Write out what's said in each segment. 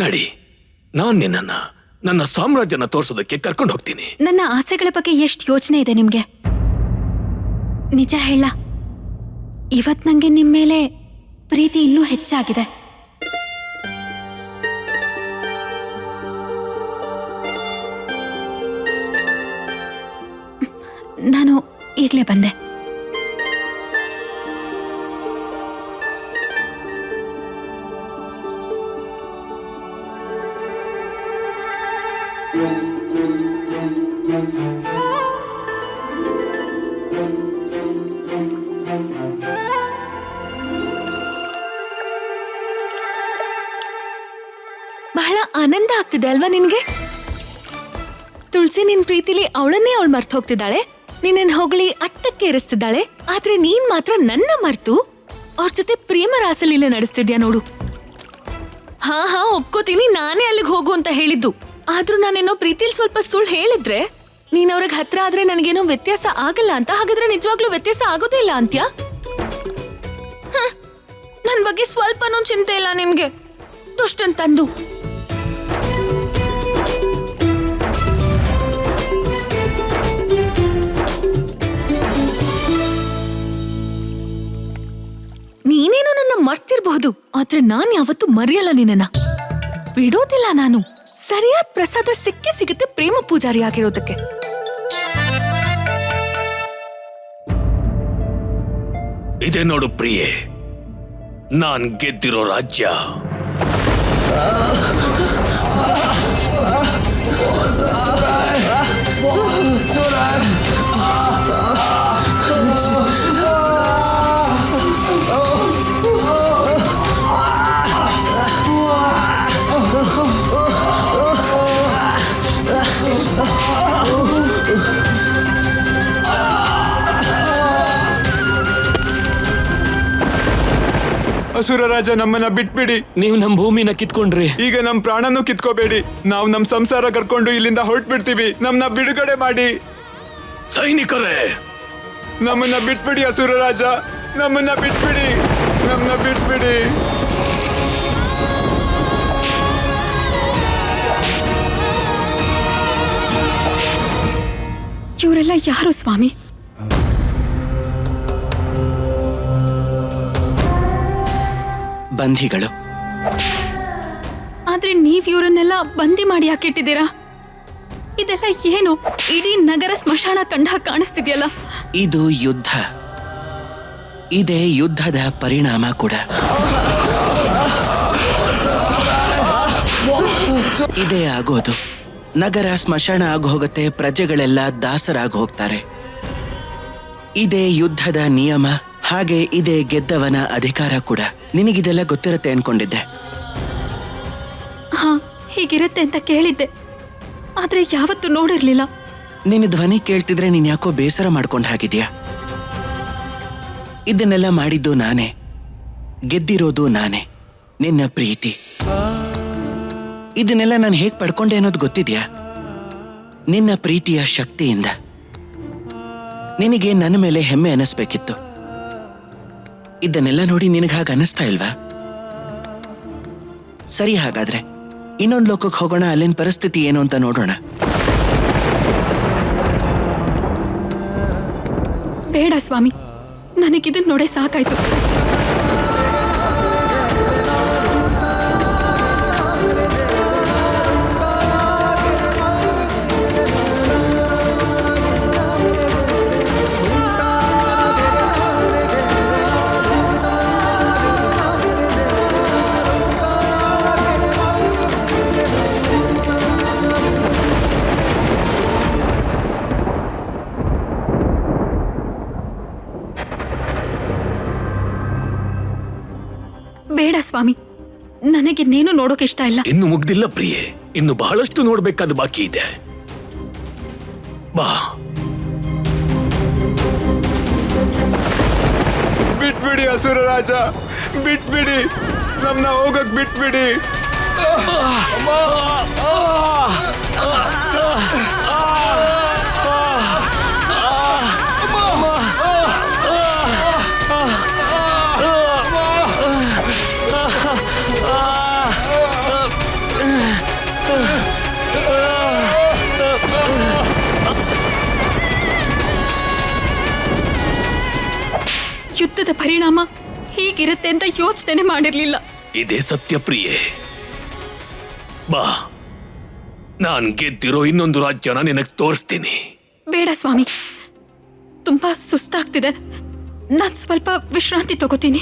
ನಡಿ. ನಾನ್ ನಿನ್ನನ್ನ ನನ್ನ ಸಾಮ್ರಾಜ್ಯನ ತೋರ್ಸೋದಕ್ಕೆ ಕರ್ಕೊಂಡು ಹೋಗ್ತೀನಿ. ನನ್ನ ಆಸೆಗಳ ಬಗ್ಗೆ ಎಷ್ಟು ಯೋಚನೆ ಇದೆ ನಿಮ್ಗೆ? ನಿಜ ಹೇಳ. ಇವತ್ ನಂಗೆ ನಿಮ್ ಮೇಲೆ ಪ್ರೀತಿ ಇನ್ನೂ ಹೆಚ್ಚಾಗಿದೆ. ನಾನು ಈಗಲೇ ಬಂದೆ. ಆನಂದ ಆಗ್ತಿದೆ ಅಲ್ವಾ ನಿನ್ಗೆ? ತುಳಸಿ ನಿನ್ ಪ್ರೀತಿಲಿ ಅವಳನ್ನೇ ಅವಳು ಮರ್ತು ಹೋಗ್ತಿದ್ದಾಳೆ. ನಿನ್ನ ಹೊಗಳಿ ಅಟ್ಟಕ್ಕೆ ಏರಿಸ್ತಿದ್ದಾಳೆ. ಆದ್ರೆ ನೀನ್ ಮಾತ್ರ ನನ್ನ ಮರ್ತು. ಅವ್ರ ಜೊತೆ ಪ್ರೇಮ ರಾಸಲೀಲೆ ನಡೆಸ್ತಿದ್ಯಾ ನೋಡು. ಹಾ ಹಾ, ಒಪ್ಕೋತೀನಿ, ನಾನೇ ಅಲ್ಲಿಗೆ ಹೋಗು ಅಂತ ಹೇಳಿದ್ದು. ಆದ್ರೂ ನಾನೇನೋ ಪ್ರೀತಿಲಿ ಸ್ವಲ್ಪ ಸುಳ್ಳು ಹೇಳಿದ್ರೆ? ನೀನ್ ಅವ್ರಿಗೆ ಹತ್ರ ಆದ್ರೆ ನನಗೇನೋ ವ್ಯತ್ಯಾಸ ಆಗಲ್ಲ ಅಂತ? ಹಾಗಾದ್ರೆ ನಿಜವಾಗ್ಲೂ ವ್ಯತ್ಯಾಸ ಆಗೋದೇ ಇಲ್ಲ ಅಂತ್ಯಾ. ನನ್ ಬಗ್ಗೆ ಸ್ವಲ್ಪನೂ ಚಿಂತೆ ಇಲ್ಲ ನಿನ್ಗೆ. ದುಷ್ಟನ್ ತಂದು. ಮರ್ತಿರ್ಬಹುದು ಆದ್ರೆ ನಾನ್ ಯಾವತ್ತೂ ಮರೆಯಲ್ಲ ನಿನ್ನ ಬಿಡೋದಿಲ್ಲ ನಾನು. ಸರಿಯಾದ ಪ್ರಸಾದ ಸಿಕ್ಕೇ ಸಿಗುತ್ತೆ ಪ್ರೇಮ ಪೂಜಾರಿ ಆಗಿರೋದಕ್ಕೆ. ಇದೆ ನೋಡು ಪ್ರಿಯೆ. ನಾನ್ ಗೆದ್ದಿರೋ ರಾಜ್ಯ. ಅಸುರ ರಾಜ ನಮ್ಮನ್ನ ಬಿಟ್ಬಿಡಿ. ನೀವು ನಮ್ ಭೂಮಿನ ಕಿತ್ಕೊಂಡ್ರಿ. ಈಗ ನಮ್ ಪ್ರಾಣನೂ ಕಿತ್ಕೋಬೇಡಿ. ನಾವು ನಮ್ ಸಂಸಾರ ಕರ್ಕೊಂಡು ಇಲ್ಲಿಂದ ಹೊರಟ್ಬಿಡ್ತೀವಿ. ನಮ್ಮನ್ನ ಬಿಡುಗಡೆ ಮಾಡಿ. ಸೈನಿಕರೇ! ನಮ್ಮನ್ನ ಬಿಟ್ಬಿಡಿ ಅಸುರ ರಾಜ. ನಮ್ಮನ್ನ ಬಿಟ್ಬಿಡಿ. ನಮ್ಮನ್ನ ಬಿಟ್ಬಿಡಿ. ಇವರೆಲ್ಲ ಯಾರು ಸ್ವಾಮಿ? ಬಂಧಿಗಳು. ಆದ್ರೆ ನೀವ್ ಇವರನ್ನೆಲ್ಲ ಬಂದಿ ಮಾಡಿ ಹಾಕಿಟ್ಟಿದ್ದೀರಾ ಇದೆಲ್ಲ ಏನು? ಇಡೀ ನಗರ ಸ್ಮಶಾನ ಕಂಡ ಕಾಣಿಸ್ತಿದೆಯಲ್ಲ? ಇದು ಯುದ್ಧ. ಇದೇ ಯುದ್ಧದ ಪರಿಣಾಮ ಕೂಡ. ಇದೇ ಆಗೋದು. ನಗರ ಸ್ಮಶಾನ ಆಗ ಹೋಗುತ್ತೆ ಪ್ರಜೆಗಳೆಲ್ಲ ದಾಸರಾಗಿ ಹೋಗ್ತಾರೆ. ಇದೇ ಯುದ್ಧದ ನಿಯಮ ಹಾಗೆ ಇದೇ ಗೆದ್ದವನ ಅಧಿಕಾರ ಕೂಡ. ನಿನಗಿದೆಲ್ಲ ಗೊತ್ತಿರತ್ತೆ ಅನ್ಕೊಂಡಿದ್ದೆ. ಹಾ ಹೀಗಿರುತ್ತೆ ಅಂತ ಕೇಳಿದ್ದೆ. ಆದ್ರೆ ಯಾವತ್ತೂ ನೋಡಿರ್ಲಿಲ್ಲ. ನಿನ್ನ ಧ್ವನಿ ಕೇಳ್ತಿದ್ರೆ ನೀನ್ ಯಾಕೋ ಬೇಸರ ಮಾಡ್ಕೊಂಡ್ ಹಾಗಿದ್ಯಾ? ಇದನ್ನೆಲ್ಲ ಮಾಡಿದ್ದು ನಾನೇ. ಗೆದ್ದಿರೋದು ನಾನೇ. ನಿನ್ನ ಪ್ರೀತಿ. ಇದನ್ನೆಲ್ಲ ನಾನು ಹೇಗ್ ಪಡ್ಕೊಂಡೆ ಅನ್ನೋದು ಗೊತ್ತಿದ್ಯಾ? ನಿನ್ನ ಪ್ರೀತಿಯ ಶಕ್ತಿಯಿಂದ. ನಿನಗೆ ನನ್ನ ಮೇಲೆ ಹೆಮ್ಮೆ ಅನಿಸ್ಬೇಕಿತ್ತು. ಇದನ್ನೆಲ್ಲ ನೋಡಿ ನಿನಗೆ ಹಾಗೆ ಅನಿಸ್ತಾ ಇಲ್ವಾ? ಸರಿ ಹಾಗಾದ್ರೆ, ಇನ್ನೊಂದು ಲೋಕಕ್ಕೆ ಹೋಗೋಣ, ಅಲ್ಲಿನ ಪರಿಸ್ಥಿತಿ ಏನು ಅಂತ ನೋಡೋಣ. ಬೇಡ ಸ್ವಾಮಿ ನನಗಿದನ್ನ ನೋಡೇ ಸಾಕಾಯ್ತು. ನೋಡೋಕೆ ಇಷ್ಟ ಇಲ್ಲ. ಇನ್ನು ಮುಗ್ದಿಲ್ಲ ಪ್ರಿಯೆ. ಇನ್ನು ಬಹಳಷ್ಟು ನೋಡ್ಬೇಕಾದ ಬಾಕಿ ಇದೆ. ಬಾ. ಬಿಟ್ಬಿಡಿ ಹಸುರ ರಾಜ ಬಿಟ್ಬಿಡಿ. ನಮ್ನ ಹೋಗಕ್ ಬಿಟ್ಬಿಡಿ. ಪರಿಣಾಮ ಹೀಗಿರುತ್ತೆ ಅಂತ ಯೋಚನೆ ಮಾಡಿರ್ಲಿಲ್ಲ. ಇದೇ ಸತ್ಯಪ್ರಿಯೆ ಬಾ. ನಾನ್ ಗೆದ್ದಿರೋ ಇನ್ನೊಂದು ರಾಜ್ಯನ ನಿನಗ್ ತೋರಿಸ್ತೀನಿ. ಬೇಡ ಸ್ವಾಮಿ. ತುಂಬಾ ಸುಸ್ತಾಗ್ತಿದೆ. ನಾನ್ ಸ್ವಲ್ಪ ವಿಶ್ರಾಂತಿ ತಗೋತೀನಿ.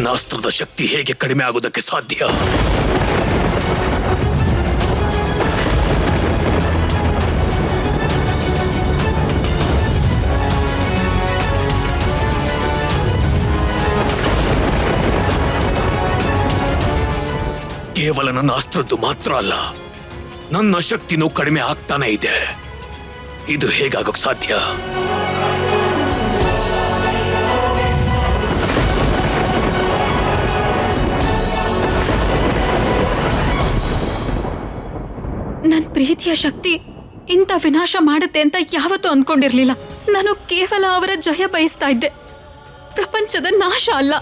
ನನ್ನ ಅಸ್ತ್ರದ ಶಕ್ತಿ ಹೇಗೆ ಕಡಿಮೆ ಆಗೋದಕ್ಕೆ ಸಾಧ್ಯ? ಕೇವಲ ನನ್ನ ಅಸ್ತ್ರದ್ದು ಮಾತ್ರ ಅಲ್ಲ, ನನ್ನ ಶಕ್ತಿನೂ ಕಡಿಮೆ ಆಗ್ತಾನೆ ಇದೆ. ಇದು ಹೇಗಾಗೋಕೆ ಸಾಧ್ಯ? ಪ್ರೀತಿಯ ಶಕ್ತಿ ಇಂಥ ವಿನಾಶ ಮಾಡುತ್ತೆ ಅಂತ ಯಾವತ್ತೂ ಅಂದ್ಕೊಂಡಿರ್ಲಿಲ್ಲ ನಾನು ಕೇವಲ ಅವರ ಜಯ ಬಯಸ್ತಾ ಇದ್ದೆ. ಪ್ರಪಂಚದ ನಾಶ ಅಲ್ಲ.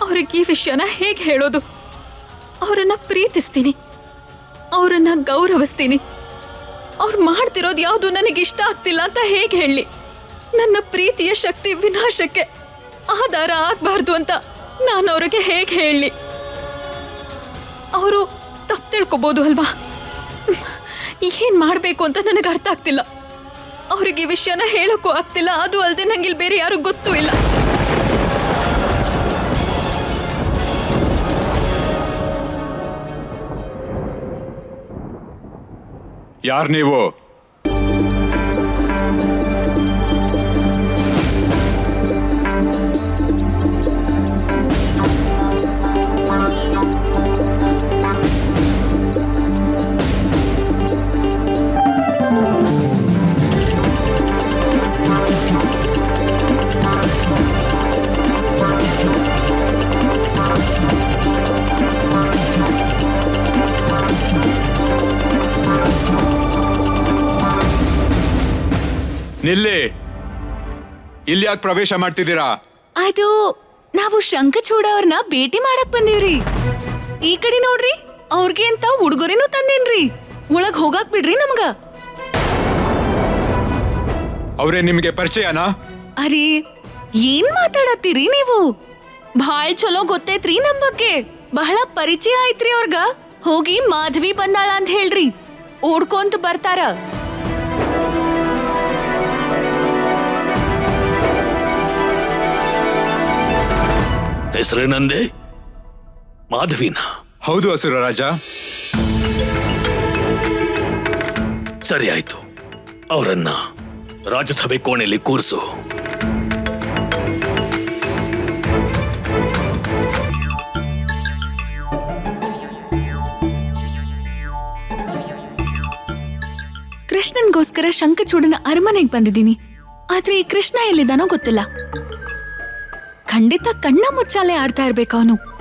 ಅವ್ರಿಗೆ ಈ ವಿಷಯನ ಹೇಗೆ ಹೇಳೋದು? ಅವರನ್ನ ಪ್ರೀತಿಸ್ತೀನಿ. ಅವರನ್ನ ಗೌರವಿಸ್ತೀನಿ. ಅವ್ರು ಮಾಡ್ತಿರೋದು ಯಾವುದು ನನಗೆ ಇಷ್ಟ ಆಗ್ತಿಲ್ಲ ಅಂತ ಹೇಗೆ ಹೇಳಿ? ನನ್ನ ಪ್ರೀತಿಯ ಶಕ್ತಿ ವಿನಾಶಕ್ಕೆ ಆಧಾರ ಆಗಬಾರ್ದು ಅಂತ ನಾನು ಅವ್ರಿಗೆ ಹೇಗೆ ಹೇಳಿ? ಅವರು ತಪ್ಪು ತಿಳ್ಕೊಬೋದು ಅಲ್ವಾ? ಏನ್ ಮಾಡಬೇಕು ಅಂತ ನನಗೆ ಅರ್ಥ ಆಗ್ತಿಲ್ಲ. ಅವ್ರಿಗೆ ಈ ವಿಷಯನ ಹೇಳೋಕ್ಕೂ ಆಗ್ತಿಲ್ಲ, ಅದು ಅಲ್ಲದೆ ನಂಗೆ ಇಲ್ಲಿ ಬೇರೆ ಯಾರು ಗೊತ್ತೂ ಇಲ್ಲ. ಯಾರು ನೀವು? ನಿಲ್ಲಿ. ಇಲ್ಲಿ ಯಾಕೆ ಪ್ರವೇಶ ಮಾಡ್ತಿದ್ದೀರಾ? ಅದು ನಾವು ಶಂಖಚೂಡ ಅವ್ರನ್ನ ಭೇಟಿ ಮಾಡಕ್ ಬಂದೀವ್ರಿ. ಈ ಕಡೆ ನೋಡ್ರಿ ಅವ್ರಿಗೆ ಅಂತ ಉಡುಗೊರೆನೂ ತಂದೇನ್ರಿ. ಒಳಗ್ ಹೋಗಾಕ್ ಬಿಡ್ರಿ ನಮಗ. ಅವರೇ ನಿಮಗೆ ಪರಿಚಯನಾ? ಅರಿ ಏನ್ ಮಾತಾಡತ್ತೀರಿ ನೀವು? ಭಾಳ್ ಚಲೋ ಗೊತ್ತೈತ್ರಿ ನಮ್ ಬಗ್ಗೆ. ಬಹಳ ಪರಿಚಯ ಆಯ್ತ್ರಿ ಅವ್ರಗ. ಹೋಗಿ ಮಾಧವಿ ಬಂದಾಳ ಅಂತ ಹೇಳ್ರಿ. ಓಡ್ಕೊಂತ ಬರ್ತಾರ. ಹೆಸರೇನಂದೆ ಮಾಧವಿನ? ಹೌದು ಹಸುರ ರಾಜ. ಸರಿ ಆಯ್ತು. ಅವರನ್ನ ರಾಜ್ಯಸಭೆ ಕೋಣೆಯಲ್ಲಿ ಕೂರಿಸು. ಕೃಷ್ಣನ್ಗೋಸ್ಕರ ಶಂಕಚೂಡನ ಅರಮನೆಗೆ ಬಂದಿದ್ದೀನಿ. ಆದ್ರೆ ಈ ಕೃಷ್ಣ ಎಲ್ಲಿದ್ದಾನೋ ಗೊತ್ತಿಲ್ಲ. ಖಂಡಿತ ಕಣ್ಣ ಮುಚ್ಚಾಲೆ ಆಡ್ತಾ ಇರ್ಬೇಕು ಅವನು.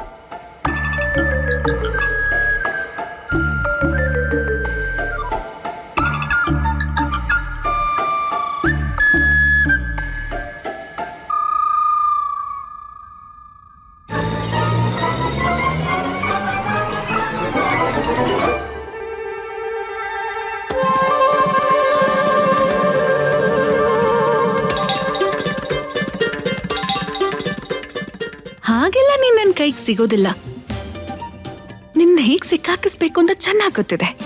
ಸಿಗೋದಿಲ್ಲ. ನಿನ್ನ ಹೇಗ್ ಸಿಕ್ಕಾಕಿಸ್ಬೇಕು ಅಂತ ಚೆನ್ನಾಗ್ ಗೊತ್ತಿದೆ.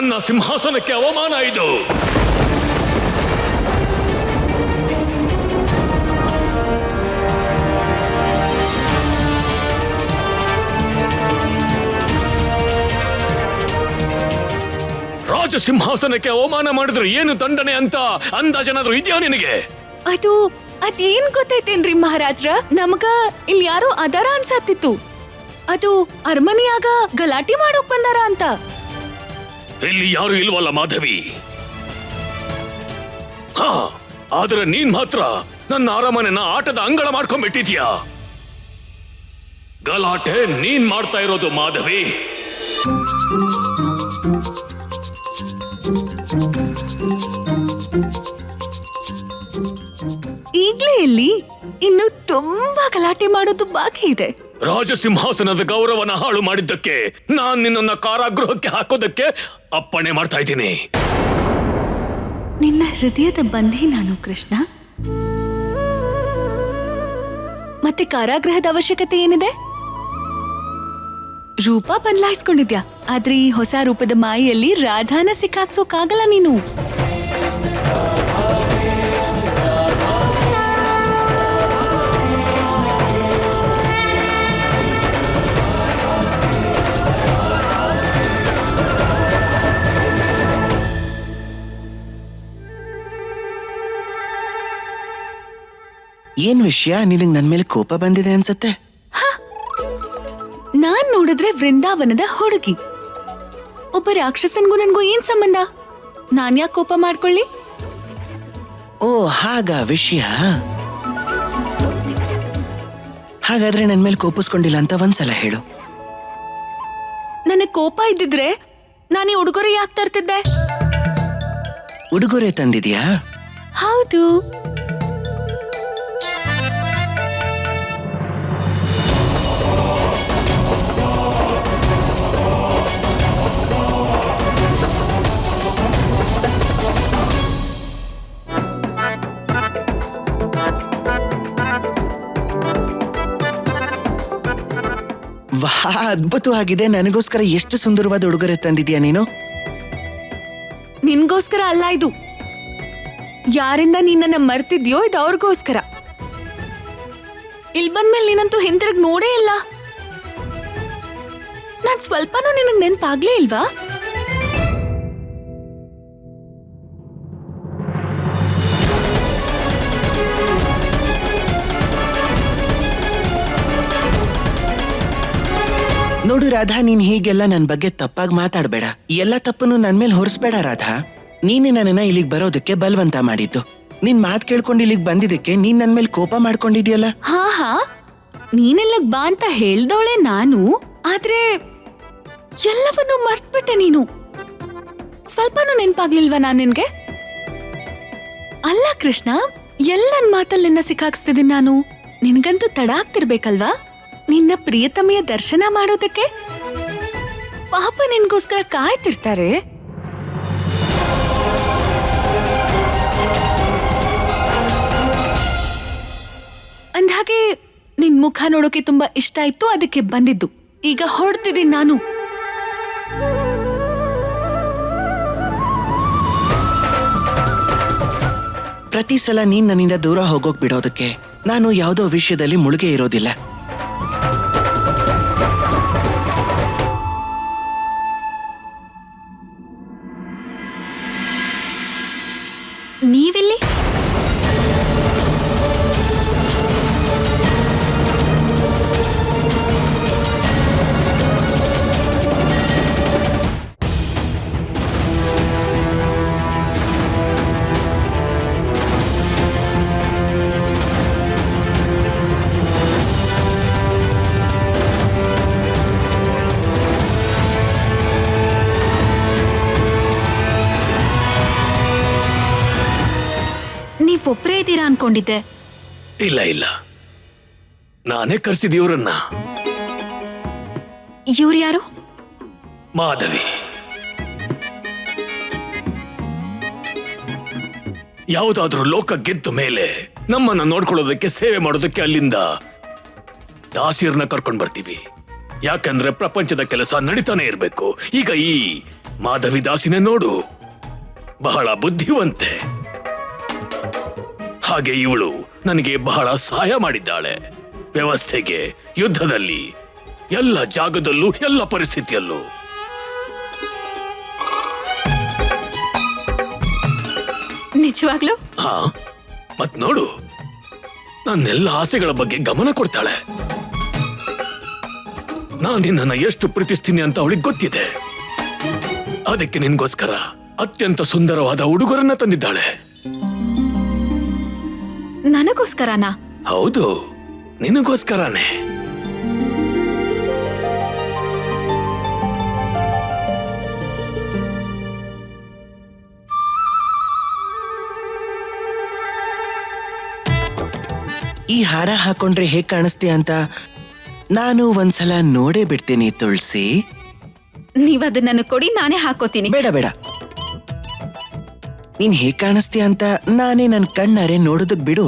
ನನ್ನ ಸಿಂಹಾಸನಕ್ಕೆ ಅವಮಾನ ಇದು. ರಾಜ ಸಿಂಹಾಸನಕ್ಕೆ ಅವಮಾನ ಮಾಡಿದ್ರು ಏನು ದಂಡನೆ ಅಂತ ಅಂದಾಜನಾದ್ರೂ ಇದೆಯಾ ನಿನಗೆ? ಅದು, ಅದೇನ್ ಗೊತ್ತೈತೇನ್ರಿ ಮಹಾರಾಜ್ರ? ನಮಗ ಇಲ್ಲಿ ಯಾರೋ ಅದಾರ ಅನ್ಸತ್ತಿತ್ತು ಅದು ಅರಮನೆಯಾಗ ಗಲಾಟಿ ಮಾಡೋಕ್ ಬಂದಾರ ಅಂತ. ಇಲ್ಲಿ ಯಾರು ಇಲ್ವಲ್ಲ, ಮಾಧವಿ? ಹಾ, ಆದ್ರೆ ನೀನ್ ಮಾತ್ರ ನನ್ನ ಅರಮನೆನ ಆಟದ ಅಂಗಳ ಮಾಡ್ಕೊಂಡ್ಬಿಟ್ಟಿದ್ಯಾ ಗಲಾಟೆ ನೀನ್ ಮಾಡ್ತಾ ಇರೋದು, ಮಾಧವಿ. ಈಗ್ಲೇ ಇಲ್ಲಿ ಇನ್ನು ತುಂಬಾ ಗಲಾಟೆ ಮಾಡೋದು ಬಾಕಿ ಇದೆ ರಾಜ ಸಿಂಹಾಸನದ ಗೌರವನ ಹಾಳು ಮಾಡಿದ್ದಕ್ಕೆ ನಾನು ನಿನ್ನನ್ನ ಕಾರಾಗೃಹಕ್ಕೆ ಹಾಕೋದಕ್ಕೆ ಅಪ್ಪಣೆ ಮಾಡ್ತಾ ಇದ್ದೀನಿ. ನಿನ್ನ ಹೃದಯದ ಬಂಧಿ ನಾನು, ಕೃಷ್ಣ. ಮತ್ತೆ ಕಾರಾಗೃಹದ ಅವಶ್ಯಕತೆ ಏನಿದೆ? ರೂಪ ಬದಲಾಯಿಸ್ಕೊಂಡಿದ್ಯಾ? ಆದ್ರೆ ಈ ಹೊಸ ರೂಪದ ಮಾಯೆಯಲ್ಲಿ ರಾಧಾನ ಸಿಕ್ಕಾಕ್ಸೋಕಾಗಲ್ಲ ನೀನು. ಏನ್ ವಿಷಯ? ನಿನಗ್ ನನ್ ಮೇಲೆ ಕೋಪ ಬಂದಿದೆ ಅನ್ಸತ್ತೆ? ನಾನ್ ನೋಡಿದ್ರೆ ವೃಂದಾವನದ ಹುಡುಗಿ. ಒಬ್ಬ ರಾಕ್ಷಸನ್ಗೂ ನನ್ಗೂ ಏನ್ ಸಂಬಂಧ? ನಾನ್ ಯಾಕೆ ಕೋಪ ಮಾಡ್ಕೊಳ್ಳಿ? ಓ ಹಾಗ ವಿಷಯ? ಹಾಗಾದ್ರೆ ನನ್ ಮೇಲೆ ಕೋಪಿಸ್ಕೊಂಡಿಲ್ಲ ಅಂತ ಒಂದ್ಸಲ ಹೇಳು. ನನಗ್ ಕೋಪ ಇದ್ದಿದ್ರೆ ನಾನು ಉಡುಗೊರೆ ಯಾಕೆ ತರ್ತಿದ್ದೆ? ಉಡುಗೊರೆ ತಂದಿದ್ಯಾ? ಹೌದು. ವಾ, ಅದ್ಭುತವಾಗಿದೆ. ನನಗೋಸ್ಕರ ಎಷ್ಟು ಸುಂದರವಾದ ಉಡುಗೊರೆ ತಂದಿದ್ಯಾ ನೀನು? ನಿನ್ಗೋಸ್ಕರ ಅಲ್ಲ ಇದು. ಯಾರಿಂದ ನಿನ್ನನ್ನ ಮರ್ತಿದ್ಯೋ ಇದು ಅವ್ರಿಗೋಸ್ಕರ. ಇಲ್ ಬಂದ್ಮೇಲೆ ನೀನಂತೂ ಹಿಂತಿರುಗ್ ನೋಡೇ ಇಲ್ಲ. ನಾನ್ ಸ್ವಲ್ಪನೂ ನಿನಗ್ ನೆನ್ಪಾಗ್ಲೇ ಇಲ್ವಾ? ನೋಡು ರಾಧಾ, ನೀನ್ ಹೀಗೆಲ್ಲ ನನ್ ಬಗ್ಗೆ ತಪ್ಪಾಗಿ ಮಾತಾಡ್ಬೇಡ. ಎಲ್ಲ ತಪ್ಪನ್ನು ನನ್ ಮೇಲೆ ಹೊರಿಸ್ಬೇಡ ರಾಧಾ. ನೀನೇ ನನ್ನನ್ನ ಇಲ್ಲಿಗ್ ಬರೋದಕ್ಕೆ ಬಲವಂತ ಮಾಡಿದ್ದು. ನಿನ್ ಮಾತ್ ಕೇಳ್ಕೊಂಡು ಇಲ್ಲಿಗ್ ಬಂದಿದ್ದಕ್ಕೆ ನೀನ್ ನನ್ ಮೇಲೆ ಕೋಪ ಮಾಡ್ಕೊಂಡಿದ್ಯಲ್ಲ? ಹಾ ಹಾ. ನೀನೆಲ್ಲಗ್ ಬಾ ಅಂತ ಹೇಳ್ದವಳೆ ನಾನು, ಆದ್ರೆ ಎಲ್ಲವನ್ನೂ ಮರ್ತ್ಬಿಟ್ಟೆ ನೀನು. ಸ್ವಲ್ಪನೂ ನೆನ್ಪಾಗ್ಲಿಲ್ವಾ ನಾನ್ ನಿನ್ಗೆ? ಅಲ್ಲ ಕೃಷ್ಣ, ಎಲ್ಲ ನನ್ ಮಾತಲ್ಲಿ ಸಿಕ್ಕಾಕ್ಸ್ತಿದ್ದೀನಿ ನಾನು. ನಿನ್ಗಂತೂ ತಡ ಆಗ್ತಿರ್ಬೇಕಲ್ವಾ? ನಿನ್ನ ಪ್ರಿಯತಮೆಯ ದರ್ಶನ ಮಾಡೋದಕ್ಕೆ? ಪಾಪ ನಿನ್ಗೋಸ್ಕರ ಕಾಯ್ತಿರ್ತಾರೆ. ಅಂದ್ಹಾಗೆ, ನಿನ್ ಮುಖ ನೋಡೋಕೆ ತುಂಬಾ ಇಷ್ಟ ಆಯ್ತು ಅದಕ್ಕೆ ಬಂದಿದ್ದು. ಈಗ ಹೊರಡ್ತಿದ್ದೀನಿ ನಾನು. ಪ್ರತಿ ಸಲ ನೀನ್ ನನ್ನಿಂದ ದೂರ ಹೋಗೋಕ್ ಬಿಡೋದಕ್ಕೆ ನಾನು ಯಾವುದೋ ವಿಷಯದಲ್ಲಿ ಮುಳುಗೆ ಇರೋದಿಲ್ಲ. ಅನ್ಕೊಂಡಿದ್ದೆ ಇಲ್ಲ ಇಲ್ಲ. ನಾನೇ ಕರ್ಸಿದ ಇವ್ರನ್ನ. ಇವ್ರು ಯಾರು? ಮಾಧವಿ. ಯಾವುದಾದ್ರೂ ಲೋಕ ಗೆದ್ದು ಮೇಲೆ ನಮ್ಮನ್ನ ನೋಡ್ಕೊಳ್ಳೋದಕ್ಕೆ ಸೇವೆ ಮಾಡೋದಕ್ಕೆ ಅಲ್ಲಿಂದ ದಾಸಿಯರ್ನ ಕರ್ಕೊಂಡು ಬರ್ತೀವಿ. ಯಾಕಂದ್ರೆ ಪ್ರಪಂಚದ ಕೆಲಸ ನಡೀತಾನೆ ಇರಬೇಕು. ಈಗ ಈ ಮಾಧವಿ ದಾಸಿನೇ ನೋಡು. ಬಹಳ ಬುದ್ಧಿವಂತೆ. ಹಾಗೆ ಇವಳು ನನಗೆ ಬಹಳ ಸಹಾಯ ಮಾಡಿದ್ದಾಳೆ. ವ್ಯವಸ್ಥೆಗೆ ಯುದ್ಧದಲ್ಲಿ ಎಲ್ಲ ಜಾಗದಲ್ಲೂ ಎಲ್ಲ ಪರಿಸ್ಥಿತಿಯಲ್ಲೂ. ನಿಜವಾಗ್ಲೂ? ಹಾ ಮತ್ ನೋಡು. ನನ್ನೆಲ್ಲ ಆಸೆಗಳ ಬಗ್ಗೆ ಗಮನ ಕೊಡ್ತಾಳೆ. ನಾನು ನಿನ್ನನ್ನು ಎಷ್ಟು ಪ್ರೀತಿಸ್ತೀನಿ ಅಂತ ಅವಳಿಗೆ ಗೊತ್ತಿದೆ. ಅದಕ್ಕೆ ನಿನ್ಗೋಸ್ಕರ ಅತ್ಯಂತ ಸುಂದರವಾದ ಉಡುಗೊರನ್ನ ತಂದಿದ್ದಾಳೆ. ನನಗೋಸ್ಕರನಾ? ಹೌದು ನಿನಗೋಸ್ಕರನೇ. ಈ ಹಾರ ಹಾಕೊಂಡ್ರೆ ಹೇಗ್ ಕಾಣಿಸ್ತೀಯ ಅಂತ ನಾನು ಒಂದ್ಸಲ ನೋಡೇ ಬಿಡ್ತೀನಿ ತುಳಸಿ. ನೀವ್ ಅದನ್ನ ನನಗ್ ಕೊಡಿ ನಾನೇ ಹಾಕೋತೀನಿ. ಬೇಡ ಬೇಡ. ನೀನ್ ಹೇಗ್ ಕಾಣಿಸ್ತೀಯ ಅಂತ ನಾನೇ ನನ್ ಕಣ್ಣಾರೆ ನೋಡೋದಕ್ ಬಿಡು.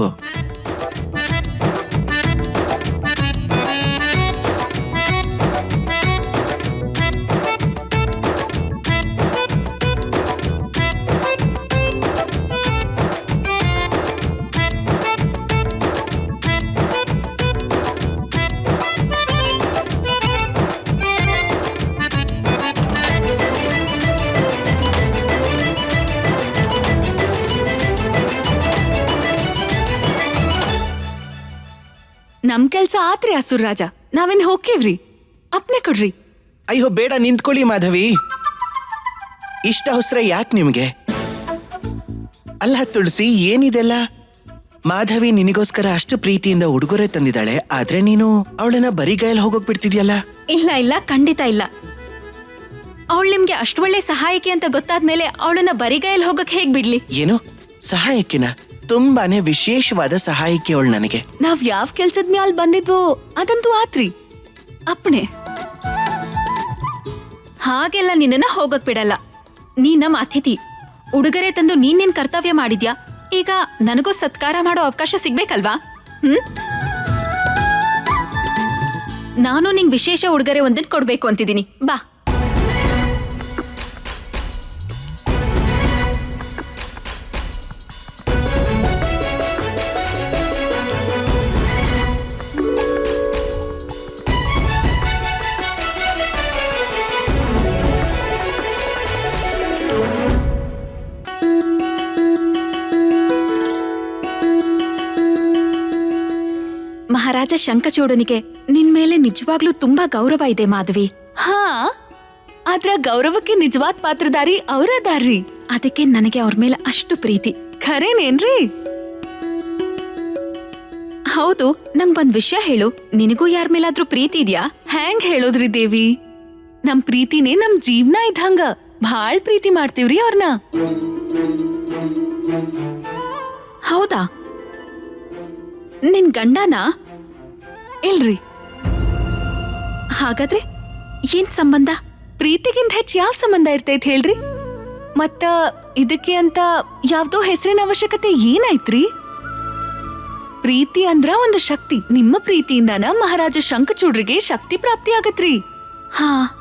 ನಮ್ ಕೆಲ್ಸ ಆತ್ರಿ ಅಸುರ್ ರಾಜ. ನಾವೇನ್ ಹೋಗ್ಕೇವ್ರಿ ಅಪ್ನೆ ಕೊಡ್ರಿ. ಅಯ್ಯೋ ಬೇಡ ನಿಂತ್ಕೊಳ್ಳಿ ಮಾಧವಿ. ಇಷ್ಟ ಹೊಸ್ರ ಯಾಕೆ ನಿಮ್ಗೆ? ಅಲ್ಲ ತುಳಸಿ ಏನಿದೆಲ್ಲ? ಮಾಧವಿ ನಿನಗೋಸ್ಕರ ಅಷ್ಟು ಪ್ರೀತಿಯಿಂದ ಉಡುಗೊರೆ ತಂದಿದ್ದಾಳೆ ಆದ್ರೆ ನೀನು ಅವಳನ್ನ ಬರಿಗೈಯಲ್ಲಿ ಹೋಗೋಕ್ ಬಿಡ್ತಿದ್ಯಲ್ಲ ಇಲ್ಲ ಇಲ್ಲ ಖಂಡಿತ ಇಲ್ಲ. ಅವಳು ನಿಮ್ಗೆ ಅಷ್ಟು ಒಳ್ಳೆ ಸಹಾಯಕಿ ಅಂತ ಗೊತ್ತಾದ್ಮೇಲೆ ಅವಳನ್ನ ಬರಿಗೈಯಲ್ಲಿ ಹೋಗಕ್ ಹೇಗ್ ಬಿಡ್ಲಿ? ಏನು? ಸಹಾಯಕ್ಕಿನ ತುಂಬಾನೇ ವಿಶೇಷವಾದ ಸಹಾಯಕಿ ಅವಳು ನನಗೆ. ನಾವ್ ಯಾವ ಕೆಲ್ಸದ ಮ್ಯಾಲ್ ಬಂದಿದ್ವು ಅದಂತೂ ಆತ್ರಿ. ಅಪ್ಪಣೆ. ಹಾಗೆಲ್ಲ ನಿನ್ನನ್ನ ಹೋಗಕ್ ಬಿಡಲ್ಲ. ನೀ ನಮ್ಮ ಅತಿಥಿ. ಉಡುಗೊರೆ ತಂದು ನಿನ್ ಕರ್ತವ್ಯ ಮಾಡಿದ್ಯಾ? ಈಗ ನನಗೂ ಸತ್ಕಾರ ಮಾಡೋ ಅವಕಾಶ ಸಿಗ್ಬೇಕಲ್ವಾ? ಹ್ಮ್? ನಾನು ನಿಂಗ್ ವಿಶೇಷ ಉಡುಗೊರೆ ಒಂದನ್ ಕೊಡ್ಬೇಕು ಅಂತಿದ್ದೀನಿ ಬಾ. ಮಹಾರಾಜ ಶಂಖಚೂಡನಿಗೆ ನಿನ್ ಮೇಲೆ ನಿಜವಾಗ್ಲೂ ತುಂಬಾ ಗೌರವ ಇದೆ ಮಾಧವಿ. ಹಾ? ಆದ್ರ ಗೌರವಕ್ಕೆ ನಿಜವಾದ ಪಾತ್ರಧಾರಿ ಅವರದಾರ್ರಿ. ಅದಕ್ಕೆ ನನಗೆ ಅವ್ರ ಮೇಲೆ ಅಷ್ಟು ಪ್ರೀತಿ. ಖರೇನೇನ್ರಿ? ಹೌದು ನಂಗ್ ಒಂದ್ ವಿಷಯ ಹೇಳು. ನಿನಗೂ ಯಾರ ಮೇಲಾದ್ರೂ ಪ್ರೀತಿ ಇದ್ಯಾ? ಹ್ಯಾಂಗ್ ಹೇಳೋದ್ರಿ ದೇವಿ? ನಮ್ ಪ್ರೀತಿನೇ ನಮ್ ಜೀವನ ಇದ್ದಂಗ ಭಾಳ್ ಪ್ರೀತಿ ಮಾಡ್ತೀವ್ರಿ ಅವ್ರನ್ನ ಹೌದಾ? ನಿನ್ ಗಂಡನ? ಇಲ್ರಿ. ಹಾಗಾದ್ರೆ ಏನ್ ಸಂಬಂಧ? ಪ್ರೀತಿಗಿಂತ ಹೆಚ್ಚು ಯಾವ ಸಂಬಂಧ ಇರ್ತೈತ್ ಹೇಳ್ರಿ? ಮತ್ತ ಇದಕ್ಕೆ ಅಂತ ಯಾವ್ದೋ ಹೆಸರಿನ ಅವಶ್ಯಕತೆ ಏನಾಯ್ತ್ರಿ? ಪ್ರೀತಿ ಅಂದ್ರ ಒಂದು ಶಕ್ತಿ. ನಿಮ್ಮ ಪ್ರೀತಿಯಿಂದನ ಮಹಾರಾಜ ಶಂಕಚೂಡ್ರಿಗೆ ಶಕ್ತಿ ಪ್ರಾಪ್ತಿ ಆಗತ್ರಿ. ಹಾ.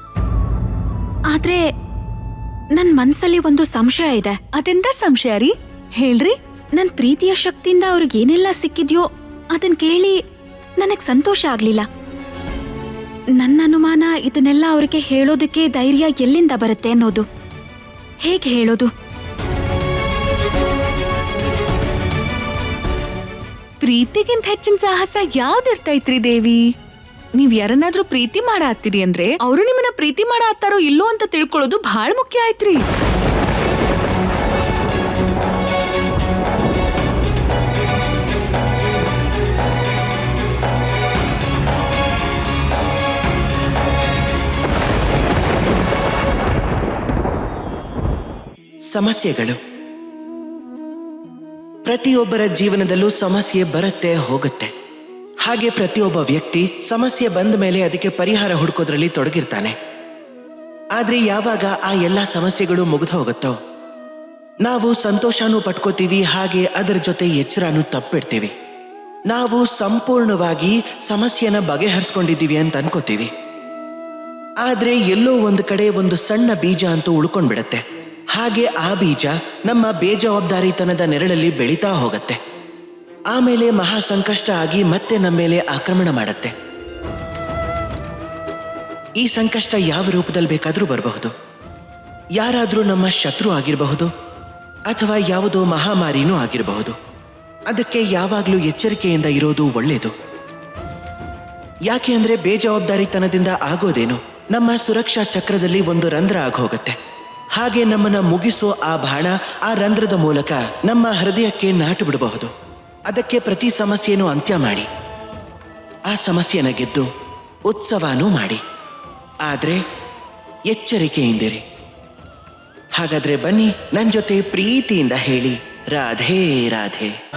ಆದ್ರೆ ನನ್ ಮನ್ಸಲ್ಲಿ ಒಂದು ಸಂಶಯ ಇದೆ. ಅದೆಂತ ಸಂಶಯ ರೀ? ಹೇಳ್ರಿ. ನನ್ ಪ್ರೀತಿಯ ಶಕ್ತಿಯಿಂದ ಅವ್ರಿಗೆ ಏನೆಲ್ಲ ಸಿಕ್ಕಿದ್ಯೋ ಅದನ್ ಕೇಳಿ ನನಗ್ ಸಂತೋಷ ಆಗ್ಲಿಲ್ಲ. ನನ್ನ ಅನುಮಾನ ಇದನ್ನೆಲ್ಲ ಅವ್ರಿಗೆ ಹೇಳೋದಕ್ಕೆ ಧೈರ್ಯ ಎಲ್ಲಿಂದ ಬರುತ್ತೆ ಅನ್ನೋದು. ಹೇಗೆ ಹೇಳೋದು? ಪ್ರೀತಿಗಿಂತ ಹೆಚ್ಚಿನ ಸಾಹಸ ಯಾವ್ದಿರ್ತೈತ್ರಿ ದೇವಿ? ನೀವ್ ಯಾರನ್ನಾದ್ರೂ ಪ್ರೀತಿ ಮಾಡಾತ್ತೀರಿ ಅಂದ್ರೆ ಅವರು ನಿಮ್ಮನ್ನ ಪ್ರೀತಿ ಮಾಡಾತ್ತಾರೋ ಇಲ್ಲೋ ಅಂತ ತಿಳ್ಕೊಳ್ಳೋದು ಬಹಳ ಮುಖ್ಯ ಆಯ್ತ್ರಿ. ಸಮಸ್ಯೆಗಳು. ಪ್ರತಿಯೊಬ್ಬರ ಜೀವನದಲ್ಲೂ ಸಮಸ್ಯೆ ಬರುತ್ತೆ, ಹೋಗುತ್ತೆ. ಹಾಗೆ ಪ್ರತಿಯೊಬ್ಬ ವ್ಯಕ್ತಿ ಸಮಸ್ಯೆ ಬಂದ ಮೇಲೆ ಅದಕ್ಕೆ ಪರಿಹಾರ ಹುಡುಕೋದ್ರಲ್ಲಿ ತೊಡಗಿರ್ತಾನೆ. ಆದ್ರೆ ಯಾವಾಗ ಆ ಎಲ್ಲ ಸಮಸ್ಯೆಗಳು ಮುಗಿದು ಹೋಗುತ್ತೋ? ನಾವು ಸಂತೋಷನೂ ಪಟ್ಕೋತೀವಿ, ಹಾಗೆ ಅದರ ಜೊತೆ ಎಚ್ಚರನೂ ತಪ್ಪಿಡ್ತೀವಿ. ನಾವು ಸಂಪೂರ್ಣವಾಗಿ ಸಮಸ್ಯೆನ ಬಗೆಹರಿಸ್ಕೊಂಡಿದ್ದೀವಿ ಅಂತ ಅನ್ಕೋತೀವಿ. ಆದ್ರೆ ಎಲ್ಲೋ ಒಂದು ಕಡೆ ಒಂದು ಸಣ್ಣ ಬೀಜ ಅಂತೂ ಉಳ್ಕೊಂಡ್ಬಿಡತ್ತೆ. ಹಾಗೆ ಆ ಬೀಜ ನಮ್ಮ ಬೇಜವಾಬ್ದಾರಿತನದ ನೆರಳಲ್ಲಿ ಬೆಳೀತಾ ಹೋಗತ್ತೆ. ಆಮೇಲೆ ಮಹಾ ಸಂಕಷ್ಟ ಆಗಿ ಮತ್ತೆ ನಮ್ಮ ಮೇಲೆ ಆಕ್ರಮಣ ಮಾಡತ್ತೆ. ಈ ಸಂಕಷ್ಟ ಯಾವ ರೂಪದಲ್ಲಿ ಬೇಕಾದರೂ ಬರಬಹುದು. ಯಾರಾದರೂ ನಮ್ಮ ಶತ್ರು ಆಗಿರಬಹುದು ಅಥವಾ ಯಾವುದೋ ಮಹಾಮಾರಿನೂ ಆಗಿರಬಹುದು. ಅದಕ್ಕೆ ಯಾವಾಗಲೂ ಎಚ್ಚರಿಕೆಯಿಂದ ಇರೋದು ಒಳ್ಳೆಯದು. ಯಾಕೆ ಅಂದರೆ ಬೇಜವಾಬ್ದಾರಿತನದಿಂದ ಆಗೋದೇನು? ನಮ್ಮ ಸುರಕ್ಷಾ ಚಕ್ರದಲ್ಲಿ ಒಂದು ರಂಧ್ರ ಆಗೋಗತ್ತೆ. ಹಾಗೆ ನಮ್ಮನ್ನ ಮುಗಿಸೋ ಆ ಬಾಣ ಆ ರಂಧ್ರದ ಮೂಲಕ ನಮ್ಮ ಹೃದಯಕ್ಕೆ ನಾಟು ಬಿಡಬಹುದು. ಅದಕ್ಕೆ ಪ್ರತಿ ಸಮಸ್ಯೆಯನ್ನು ಅಂತ್ಯ ಮಾಡಿ. ಆ ಸಮಸ್ಯೆನ ಗೆದ್ದು ಉತ್ಸವನೂ ಮಾಡಿ. ಆದ್ರೆ ಎಚ್ಚರಿಕೆಯಿಂದಿರಿ. ಹಾಗಾದ್ರೆ ಬನ್ನಿ ನನ್ನ ಜೊತೆ ಪ್ರೀತಿಯಿಂದ ಹೇಳಿ. ರಾಧೇ, ರಾಧೆ.